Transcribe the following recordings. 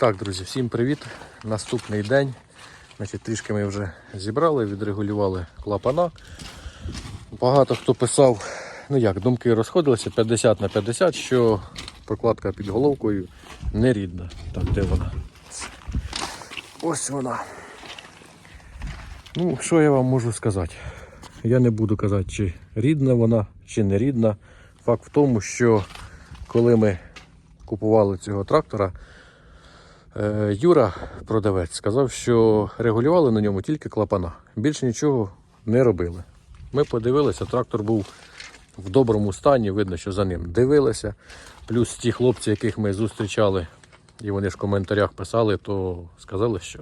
Так, друзі, всім привіт. Наступний день. Значить, трішки ми вже зібрали, відрегулювали клапана. Багато хто писав, ну як, думки розходилися 50 на 50, що прокладка під головкою не рідна. Так, де вона? Ось вона. Ну, що я вам можу сказати? Я не буду казати, чи рідна вона, чи не рідна. Факт в тому, що коли ми купували цього трактора, Юра, продавець, сказав, що регулювали на ньому тільки клапана. Більше нічого не робили. Ми подивилися, трактор був в доброму стані, видно, що за ним дивилися. Плюс ті хлопці, яких ми зустрічали, і вони ж в коментарях писали, то сказали, що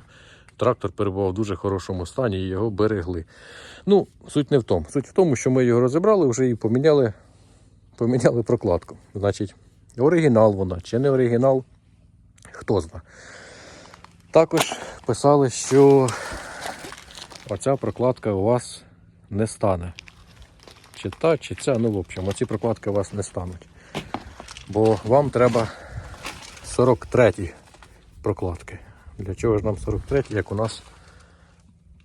трактор перебував в дуже хорошому стані і його берегли. Ну, суть не в тому. Суть в тому, що ми його розібрали вже і поміняли, поміняли прокладку. Значить, оригінал вона чи не оригінал, хто знає. Також писали, що оця прокладка у вас не стане. Чи та, чи ця, ну в общем, оці прокладки у вас не стануть. Бо вам треба 43 прокладки. Для чого ж нам 43, як у нас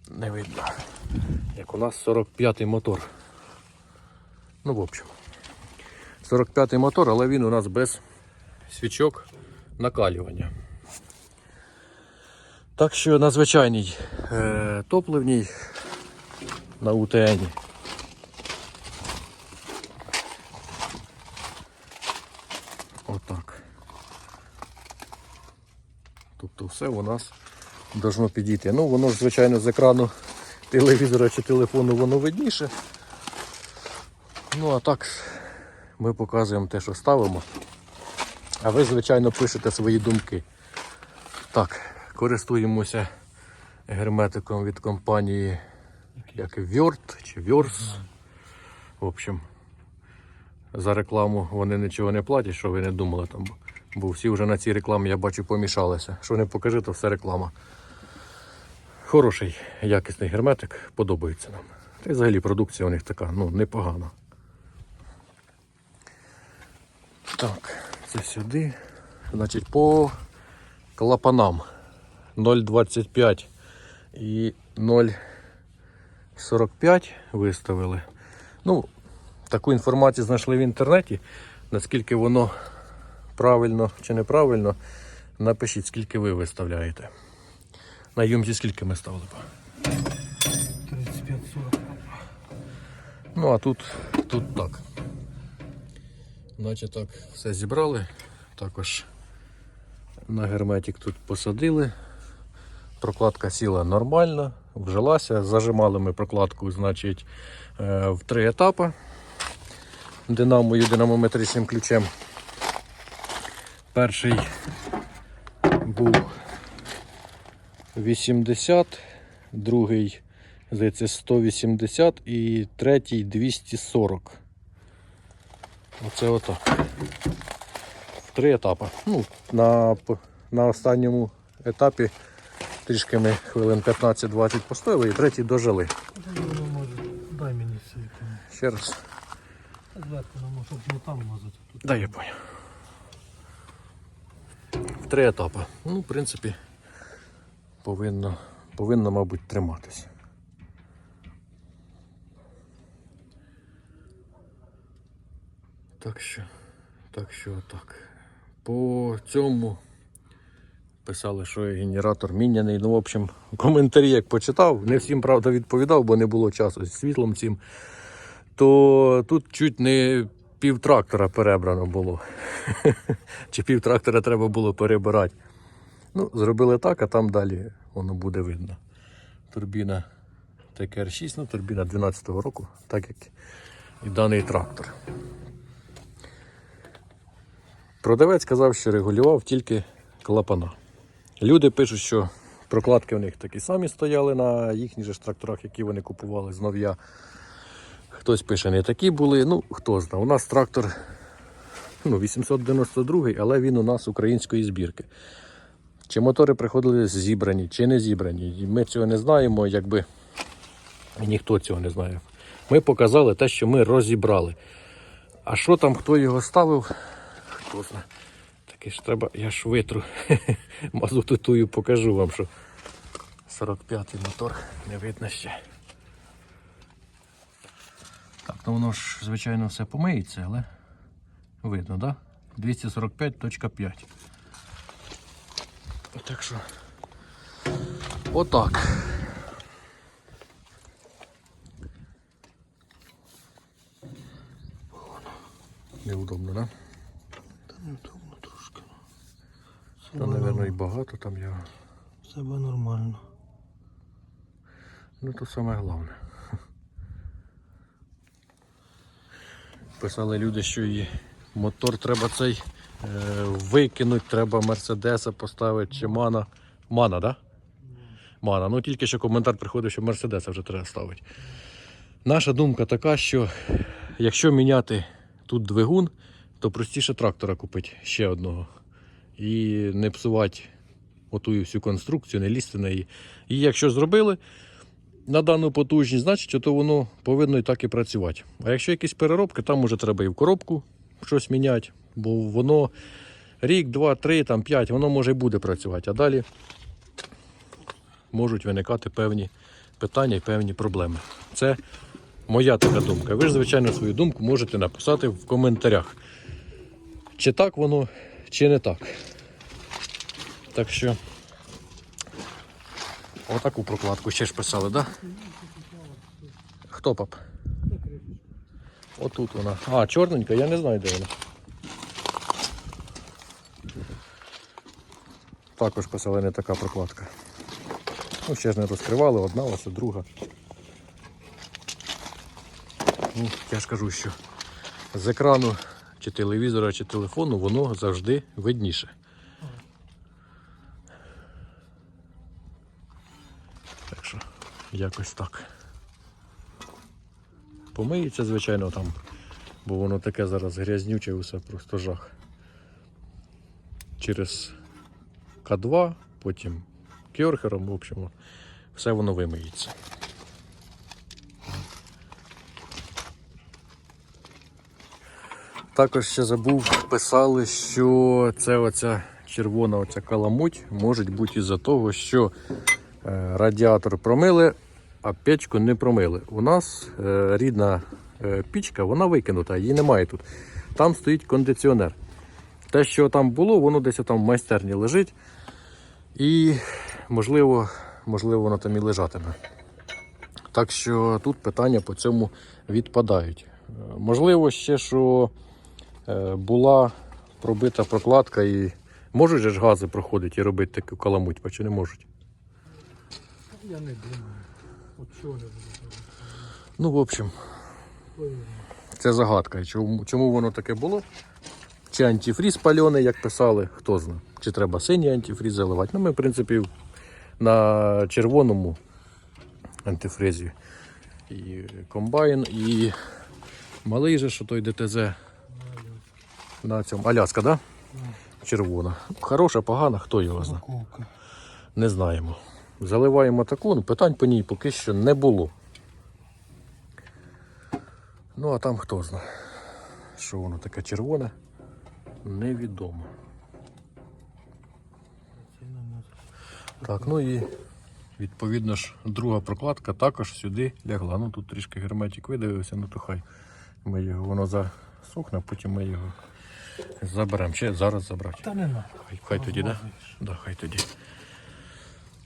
не видно. Як у нас 45-й мотор. Ну, в общем. 45-й мотор, але він у нас без свічок накалювання. Так що на звичайній е, топливній на УТН. Отак. Тобто все у нас должно підійти. Ну, воно ж, звичайно, з екрану телевізора чи телефону воно видніше. Ну, а так ми показуємо те, що ставимо. А ви, звичайно, пишете свої думки. Так, користуємося герметиком від компанії як Word чи Wors. В общем, за рекламу вони нічого не платять, що ви не думали там. Бо всі вже на цій рекламі, я бачу, помішалися. Що не покажи, то все реклама. Хороший, якісний герметик, подобається нам. Та й взагалі продукція у них така, ну, непогана. Так, це сюди. Значить, по клапанам 0,25 і 0,45 виставили. Ну, таку інформацію знайшли в інтернеті. Наскільки воно правильно чи неправильно, напишіть, скільки ви виставляєте. На юмзі скільки ми ставили? б? 35-40. Ну, а тут, тут так. Значить так, все зібрали. Також на герметик тут посадили. Прокладка сіла нормально, вжилася. Зажимали ми прокладку, значить, е, в три етапи динамою динамометричним ключем. Перший був 80, другий, здається, 180 і третій 240. Оце отак. Три етапи. Ну, на, на останньому етапі трішки ми хвилин 15-20 постояли і третій дожили. Дай мені яке. Ще раз. Зверху нам, щоб не там мазати. Тут. Да, я понял. В три етапи. Ну, в принципі, повинно, повинно мабуть, триматись. Так що, так що так. По цьому писали, що генератор міняний. Ну, в общем, коментарі як почитав, не всім правда відповідав, бо не було часу з світлом цим. То тут чуть не пів трактора перебрано було. Чи пів трактора треба було перебирати. Ну, зробили так, а там далі воно буде видно. Турбіна ТКР-6, ну турбіна 12-го року, так як і даний трактор. Продавець сказав, що регулював тільки клапана. Люди пишуть, що прокладки у них такі самі стояли на їхніх же тракторах, які вони купували з нов'я. Хтось пише, не такі були. Ну, хто знає. У нас трактор ну, 892, але він у нас української збірки. Чи мотори приходили зібрані, чи не зібрані. Ми цього не знаємо, якби ніхто цього не знає. Ми показали те, що ми розібрали. А що там, хто його ставив, знає. Тільки ж треба, я ж витру. Мазуту тую покажу вам, що 45-й мотор не видно ще. Так, ну воно ж, звичайно, все помиється, але видно, так? Да? 245.5. Так що. Отак. Неудобно, да? Неудобно трошки. Та, мабуть, і багато там його. Себе нормально. Ну то саме головне. Писали люди, що і мотор треба цей е, викинути, треба Мерседеса поставити чи Мана. Мана, да? Мана. Ну тільки що коментар приходив, що Мерседеса вже треба ставити. Наша думка така, що якщо міняти тут двигун, то простіше трактора купити ще одного. І не псувати оту всю конструкцію, не лізти на її. І якщо зробили, на дану потужність, значить, то воно повинно і так і працювати. А якщо якісь переробки, там може треба і в коробку щось міняти, бо воно рік, два, три, там, п'ять, воно може і буде працювати. А далі можуть виникати певні питання і певні проблеми. Це моя така думка. Ви ж, звичайно, свою думку можете написати в коментарях. Чи так воно, чи не так. Так що. Отаку прокладку ще ж писали, так? Да? Хто пап? Отут вона. А, чорненька, я не знаю, де вона. Також писали не така прокладка. Ну, ще ж не розкривали, одна, ось друга. Ну, я ж кажу, що з екрану чи телевізора, чи телефону воно завжди видніше. Так що якось так. Помиється, звичайно, там, бо воно таке зараз грязнюче, усе просто жах. Через К2, потім кьорхером, в общем, все воно вимиється. Також ще забув, писали, що це оця червона оця каламуть може бути із-за того, що Е, радіатор промили, а печку не промили. У нас е, рідна е, пічка, вона викинута, її немає тут. Там стоїть кондиціонер. Те, що там було, воно десь там в майстерні лежить. І можливо, можливо, воно там і лежатиме. Так що тут питання по цьому відпадають. Можливо, ще що була пробита прокладка і можуть же ж гази проходити і робити таку каламуть, чи не можуть. Я не думаю. От чого не буду? Ну, в общем, це загадка. Чому, чому воно таке було? Чи антифріз пальоний, як писали, хто знає. Чи треба синій антифріз заливати. Ну, ми, в принципі, на червоному антифризі і комбайн, і малий же, що той ДТЗ на цьому. Аляска? Да? Червона. Хороша, погана, хто його знає. Не знаємо. Заливаємо таку, ну питань по ній поки що не було. Ну, а там хто знає, що воно таке червоне, невідомо. Так, ну і відповідно ж друга прокладка також сюди лягла. Ну тут трішки герметик видавився, ну то хай ми його воно засохне, потім ми його заберемо. Чи зараз забрати. Та не надо. Хай, хай тоді, да? Да, хай тоді.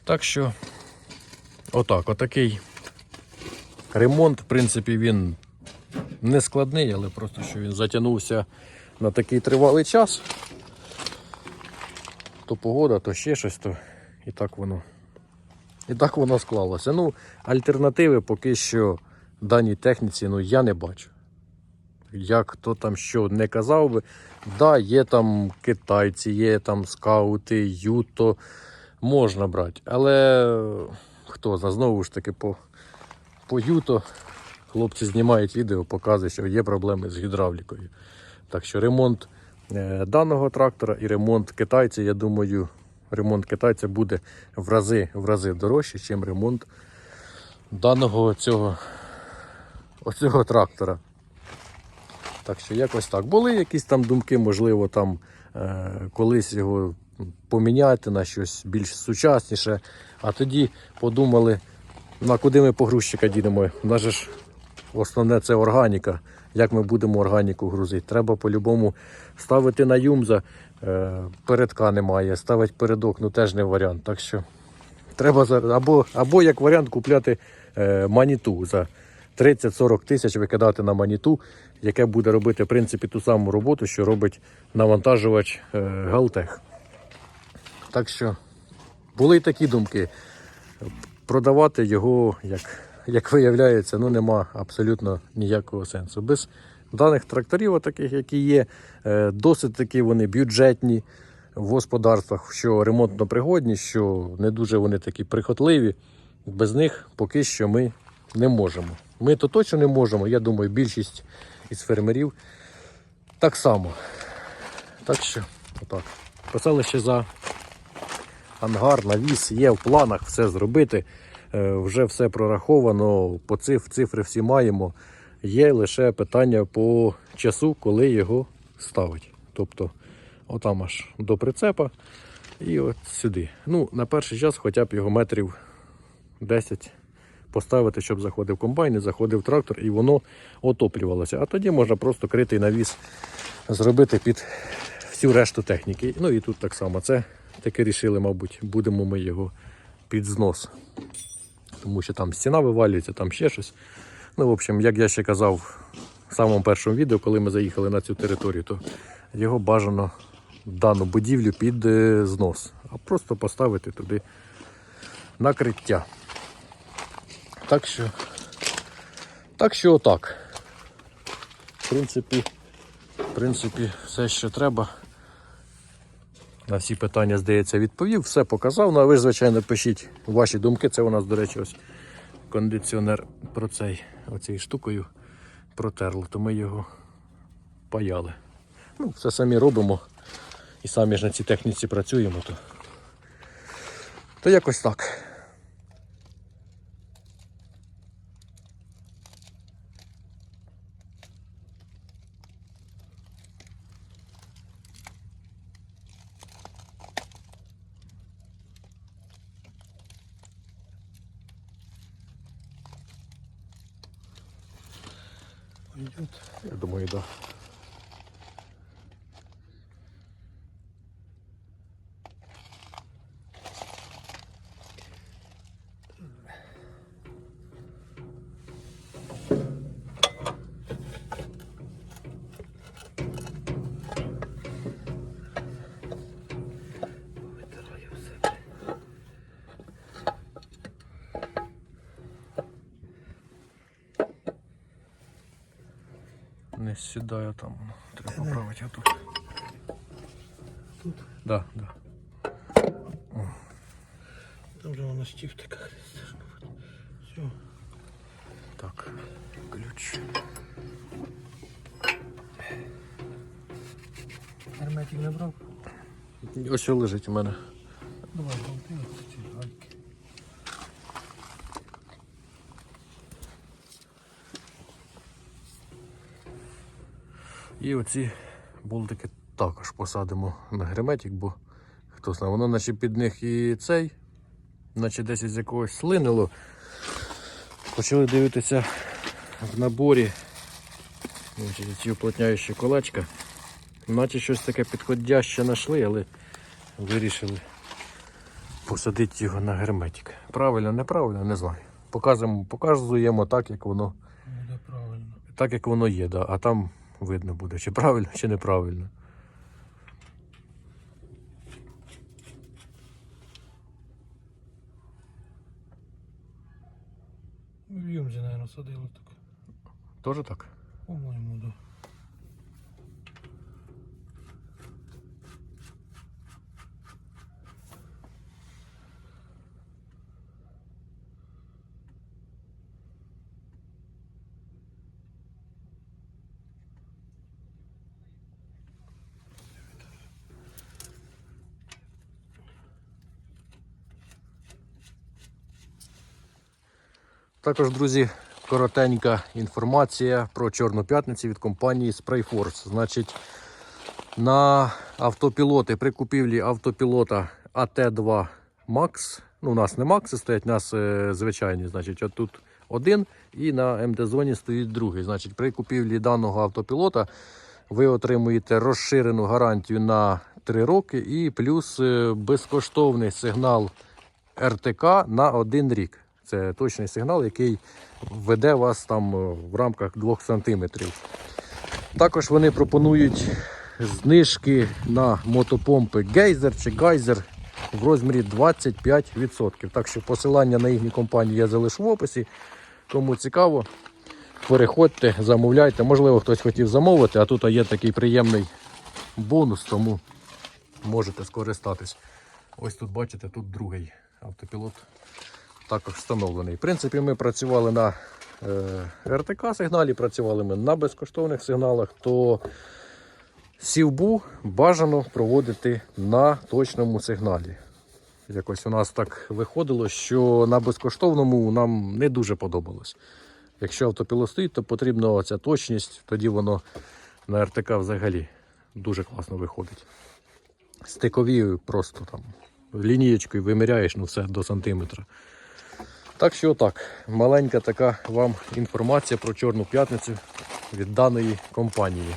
Так що, отак, отакий ремонт, в принципі, він не складний, але просто що він затягнувся на такий тривалий час. То погода, то ще щось, то і так воно. І так воно склалося. Ну, альтернативи поки що даній техніці ну, я не бачу. Як хто там що не казав би, да, є там китайці, є там скаути, юто, можна брати. Але хто знає, знову ж таки по, по юто хлопці знімають відео, показують, що є проблеми з гідравлікою. Так що ремонт е, даного трактора і ремонт китайця, я думаю, ремонт китайця буде в рази, в рази дорожче, ніж ремонт даного цього, оцього трактора. Так що якось так. Були якісь там думки, можливо, там е, колись його поміняти на щось більш сучасніше. А тоді подумали, на куди ми погрузчика дінемо. У нас ж основне це органіка. Як ми будемо органіку грузити? Треба по-любому ставити на юмза. Е, передка немає, ставити передок, ну теж не варіант. Так що треба або, або як варіант купляти е, маніту за 30-40 тисяч викидати на маніту, яке буде робити в принципі ту саму роботу, що робить навантажувач е, Галтех. Так що були й такі думки. Продавати його, як, як виявляється, ну нема абсолютно ніякого сенсу. Без даних тракторів, таких, які є, е, досить таки вони бюджетні в господарствах, що ремонтно пригодні, що не дуже вони такі прихотливі. Без них поки що ми не можемо. Ми то точно не можемо. Я думаю, більшість із фермерів так само. Так що, отак. Писали ще за ангар, навіс, є в планах все зробити. Е, Вже все прораховано, по циф, цифри всі маємо. Є лише питання по часу, коли його ставить. Тобто, отам аж до прицепа і от сюди. Ну, на перший час хоча б його метрів 10 поставити, щоб заходив комбайн, і заходив трактор, і воно отоплювалося. А тоді можна просто критий навіс зробити під всю решту техніки. Ну і тут так само. Це таки рішили, мабуть, будемо ми його під знос. Тому що там стіна вивалюється, там ще щось. Ну, в общем, як я ще казав в самому першому відео, коли ми заїхали на цю територію, то його бажано дану будівлю під е, знос, а просто поставити туди накриття. Так що, так що отак. В принципі, в принципі, все, що треба. На всі питання, здається, відповів, все показав. Ну, а ви звичайно, пишіть ваші думки. Це у нас, до речі, ось кондиціонер про цей, оцією штукою протерло, то ми його паяли. Ну, все самі робимо і самі ж на цій техніці працюємо, то, то якось так. Пойдет. Я думаю, да. Не сідає там. Треба поправити отут. Тут. Да, да. Там же вона штифтика хрестишка. Все. Так, ключ. Герметик не брав? Ось лежить у мене. Давай, болти І оці болтики також посадимо на герметик, бо хто знає, воно наче під них і цей, наче десь із якогось слинило. Почали дивитися в наборі ці уплотняючі колечка. Наче щось таке підходяще знайшли, але вирішили посадити його на герметик. Правильно, неправильно, не знаю. Показуємо, показуємо так, як воно Буде правильно. так як воно є, да. а там видно буде, чи правильно, чи неправильно. В Юмзі, наверное, садили так. Тоже так? По-моєму, да. Також, друзі, коротенька інформація про Чорну п'ятницю від компанії Sprayforce. Значить, На автопілоти при купівлі автопілота АТ2 Max. Ну, у нас не Макси стоять, у нас е, звичайні. Значить, от тут один і на МД-зоні стоїть другий. Значить, при купівлі даного автопілота ви отримуєте розширену гарантію на 3 роки і плюс е, безкоштовний сигнал РТК на один рік. Це точний сигнал, який веде вас там е, в рамках 2 см. Також вони пропонують знижки на мотопомпи Гейзер чи Гайзер в розмірі 25%. Так що посилання на їхню компанію я залишу в описі. Кому цікаво, переходьте, замовляйте. Можливо, хтось хотів замовити, а тут є такий приємний бонус, тому можете скористатись. Ось тут бачите, тут другий автопілот також встановлений. В принципі, ми працювали на е, РТК сигналі, працювали ми на безкоштовних сигналах, то сівбу бажано проводити на точному сигналі. Якось у нас так виходило, що на безкоштовному нам не дуже подобалось. Якщо автопілот стоїть, то потрібна ця точність, тоді воно на РТК взагалі дуже класно виходить. Стикові просто там лінієчкою виміряєш ну все до сантиметра. Так що так, маленька така вам інформація про Чорну п'ятницю від даної компанії.